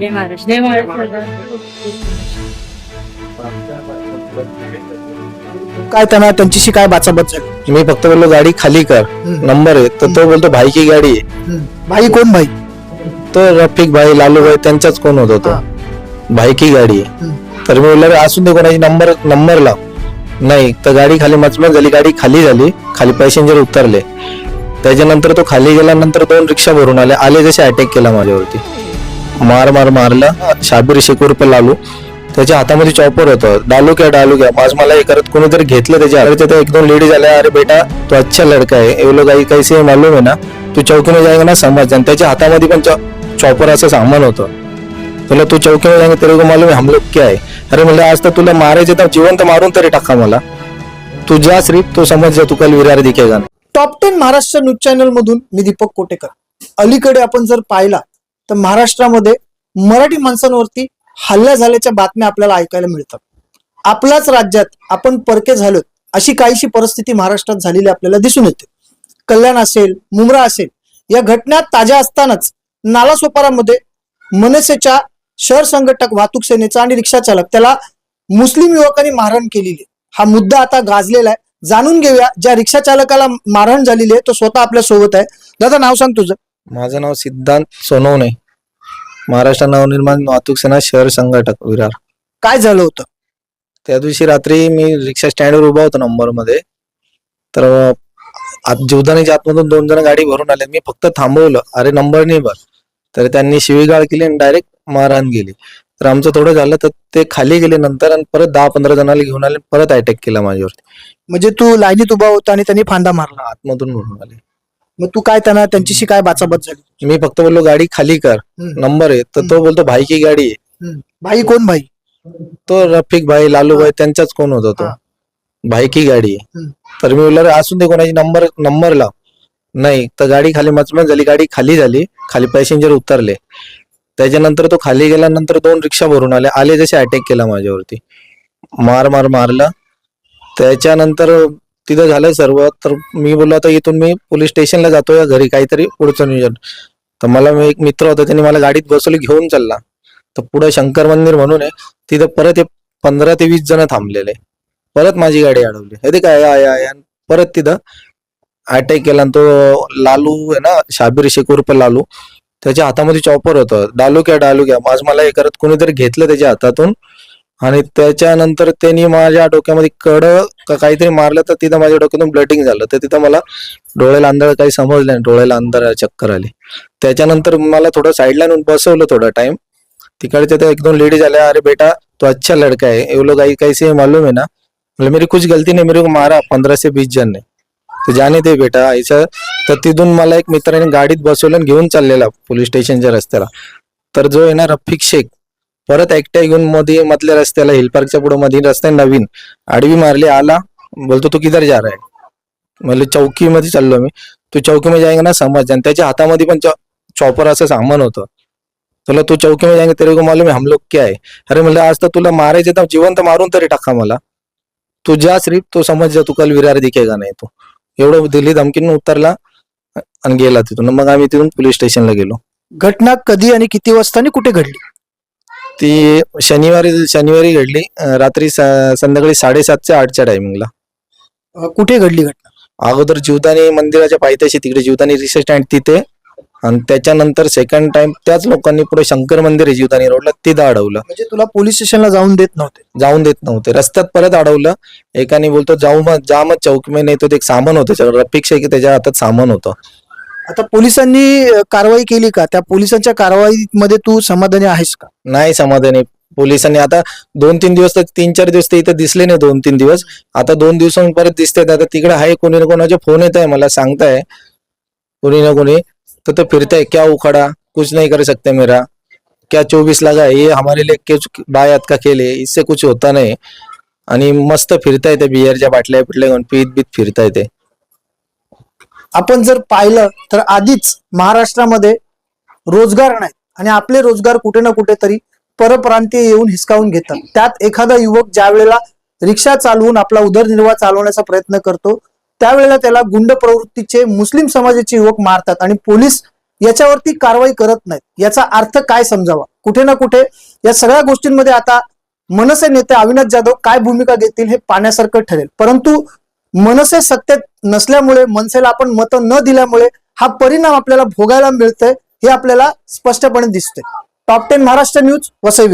जय महाराष्ट्र जय महाराष्ट्र काय त्यांना त्यांच्याशी काय बाचाबाच झाली मी फक्त बोललो गाडी खाली कर. नंबर आहे. तर तो बोलतो भाई की गाडी आहे. भाई कोण भाई? तो रफिक भाई लालू भाई त्यांचाच कोण होता तो. भाई की गाडी आहे. तर मी बोललो "अरे, असून दे कोणाची नंबर नंबर लाव. नाही. तर गाडी खाली मचमच झाली. गाडी खाली झाली. खाली पॅसेंजर उतरले. त्याच्यानंतर तो खाली गेल्यानंतर दोन रिक्षा भरून आले. आले जसे अटॅक केला माझ्यावरती. मार मार मारला. शाबीर शेकूर पे लालू त्याच्या हातामध्ये चॉपर होतं. डालू क्या डालू घ्या माझ मला एक करत कोणीतरी घेतलं त्याच्या हातात तिथे एक दोन लेडीज आल्या. अरे बेटा तो अच्छा लड़का आहे. एवढं लोग काही कैसे मालूम आहे ना? तू चौकी जायगा ना समज आणि त्याच्या हातामध्ये पण चॉपर असं सामान होतं. तुला तू चौकीने जायगा तरी तेरे मालूम आहे हम लोग क्या आहे. अरे म्हणलं आज तर तुला मारायचे तर जिवंत मारून तरी टाका मला. तू जा श्री तो समज जा तू काल विरार दिखेगा. Top ten Maharashtra news channel मधून मी दीपक कोटेकर. अलीकडे आपण जर पाहिला तर महाराष्ट्रामध्ये मराठी माणसांवरती हल्ला झाल्याच्या बातम्या आपल्याला ऐकायला मिळतात. आपल्याच राज्यात आपण परके झालोत अशी काहीशी परिस्थिती महाराष्ट्रात झालेली आपल्याला दिसून येते. कल्याण असेल मुंब्रा असेल या घटना ताज्या असतानाच नालासोपारामध्ये मनसेच्या शहर संघटक वाहतूक सेनेचा आणि रिक्षा चालक त्याला मुस्लिम युवकांनी मारहाण केलेली. आहे. हा मुद्दा आता गाजलेला आहे. जाणून घेऊया ज्या रिक्षा चालकाला मारहाण झालेली आहे तो स्वतः आपल्यासोबत आहे. दादा नाव सांग तुझं. माझं नाव सिद्धांत सोनवणे. महाराष्ट्र नवनिर्माण वाहतूक सेना शहर संघटक विरार. काय झालं होतं? त्या दिवशी रात्री मी रिक्षा स्टँडवर उभा होतो नंबरमध्ये तर आत जीवदानीच्या आतमधून दोन जण गाडी भरून आले मी फक्त थांबवलं. अरे नंबर नाही भर तर त्यांनी शिवीगाळ केली आणि डायरेक्ट मारहाण गेली तर आमचं थोडं झालं तर ते खाली गेले नंतर आणि परत दहा पंधरा जणांना घेऊन आले परत अटॅक केला माझ्यावरती. म्हणजे तू लाईनीत उभा होता आणि त्यांनी फांदा मारला. आतमधून भरून आले. मग तू काय त्यांना त्यांच्याशी काय बाचाबाच झाली? मी फक्त बोललो गाडी खाली कर. हम्म. नंबर आहे. तर तो बोलतो भाई की गाडी आहे. हम्म. भाई कोण भाई? तो रफिक भाई लालू भाई त्यांचाच कोण होता तो. भाई की गाडी आहे. हम्म. तर मी बोललो "अरे, असून दे कोणाची नंबर नंबर लाव नाही तर गाडी खाली मचमच झाली गाडी खाली झाली. खाली पॅसेंजर उतरले. त्याच्यानंतर तो खाली गेल्यानंतर दोन रिक्षा भरून आले. आले जसे अटॅक केला माझ्यावरती. मार मार मारला. त्याच्यानंतर तिथं झालं सर्व. तर मी बोललो आता इथून मी पोलीस स्टेशनला जातो या घरी काहीतरी पुढचं नियोजन. तर मला मी एक मित्र होता त्यांनी मला गाडीत बसवली घेऊन चालला. तर पुढे शंकर मंदिर म्हणून आहे तिथं परत हे पंधरा ते वीस जण थांबलेले. परत माझी गाडी अडवली. हे ते काय आय आय. परत तिथं अटॅक केला आणि तो लालू आहे ना शाबीर शेकूर रुपये लालू त्याच्या हातामध्ये चॉपर होतं. डालू घ्या डालू घ्या आज मला हे करत कोणीतरी घेतलं त्याच्या हातातून. आणि त्याच्यानंतर त्यांनी माझ्या डोक्यामध्ये कड का काहीतरी मारलं तर तिथं माझ्या डोक्यातून ब्लडिंग झालं. तर तिथं मला डोळ्याला अंधार काही समजलं नाही. डोळ्याला अंधार चक्कर आली. त्याच्यानंतर मला थोडं साईडला नेऊन बसवलं थोडा टाइम तिकडे ते एक दोन लेडीज आल्या अरे बेटा तो अच्छा लड़का है ये लोग आई कैसे मालूम है ना? मतलब मेरी कुछ गलती नहीं मेरे को मारा पंधराशे से बीस जण ने तर जाणे दे बेटा आईचं तर तिथून मला एक मित्राने गाडीत बसवलं आणि घेऊन चाललेला पोलीस स्टेशनच्या रस्त्याला. तर जो आहे ना रफिक शेख परत एकट्या घेऊन मध्ये मधल्या रस्त्याला हिल पार्कच्या पुढे मध्ये रस्ता नवीन. आडवी मारली आला. बोलतो तू किधर जा रहा है? म्हणजे चौकी मध्ये चाललो मी तू चौकी मध्ये ना समज. आणि त्याच्या हातामध्ये पण चॉपर असं सामान होतं. तुला तू चौकी मध्ये जाएंगे को मालूम हम लोग क्या है. अरे म्हणलं आज तर तुला मारायचे तर जिवंत मारून तरी टाका मला. तू जा श्रीप तो समज जा तू काल विरार दिखेगा नाही तू. एवढं दिल्ली धमकीनं उतरला आणि गेला तिथून. मग आम्ही तिथून पोलीस स्टेशनला गेलो. घटना कधी आणि किती वाजता आणि कुठे घडली? ती शनिवारी शनिवारी घडली. अं, रात्री स- संध्याकाळी साडेसातच्या आठच्या टायमिंगला अं, कुठे घडली घटना? अगोदर जीवदानी मंदिराच्या पायथ्याशी तिकडे जीवदानी रिक्षा स्टँड तिथे. आणि त्याच्यानंतर सेकंड टाइम त्याच लोकांनी पुढे शंकर मंदिर आहे जीवदानी रोडला तिथं अडवलं. म्हणजे तुला पोलीस स्टेशनला जाऊन देत नव्हते? जाऊन देत नव्हते. रस्त्यात परत अडवलं. एकाने बोलतो जाऊ मग जा मग चौक में नाही तो ते एक सामान होतं. त्याच्यावर रफिक शेख त्याच्या हातात सामान होतं. आता पोलिसांनी कारवाई केली का? त्या पोलिसांच्या कारवाईमध्ये तू समाधानी आहेस का? नाही समाधानी. पोलिसांनी आता दोन तीन दिवस तर तीन चार दिवस तर इथं दिसले नाही दोन तीन दिवस. आता दोन दिवसांनी परत दिसते आता तिकडे आहे कोणी ना कोणाचे फोन येत आहे मला सांगताय. कोणी ना कोणी. तर तो फिरताय क्या उखाड़ा? कुछ नहीं कर सकते मेरा. क्या चोवीस लागा हे हमारे लिए कुछ बायात का केले इससे कुछ होता नाही. आणि मस्त फिरताय ते बियरच्या बाटल्या पिटल्या घेऊन पीत बीत फिरताय ते. आपण जर पाहिलं तर आधीच महाराष्ट्रामध्ये रोजगार नाही आणि आपले रोजगार कुठे ना कुठेतरी परप्रांतीय येऊन हिसकावून घेतात. त्यात एखादा युवक ज्या वेळेला रिक्षा चालवून आपला उदरनिर्वाह चालवण्याचा प्रयत्न करतो त्यावेळेला त्याला गुंड प्रवृत्तीचे मुस्लिम समाजाचे युवक मारतात आणि पोलीस याच्यावरती कारवाई करत नाहीत. याचा अर्थ काय समजावा? कुठे ना कुठे या सगळ्या गोष्टींमध्ये आता मनसे नेते अविनाश जाधव काय भूमिका घेतील हे पाण्यासारखं ठरेल. परंतु मनसे सत्तेत नसल्यामुळे मनसेला आपण मतं न दिल्यामुळे हा परिणाम आपल्याला भोगायला मिळतोय हे आपल्याला स्पष्टपणे दिसतोय. Top ten Maharashtra news Vasai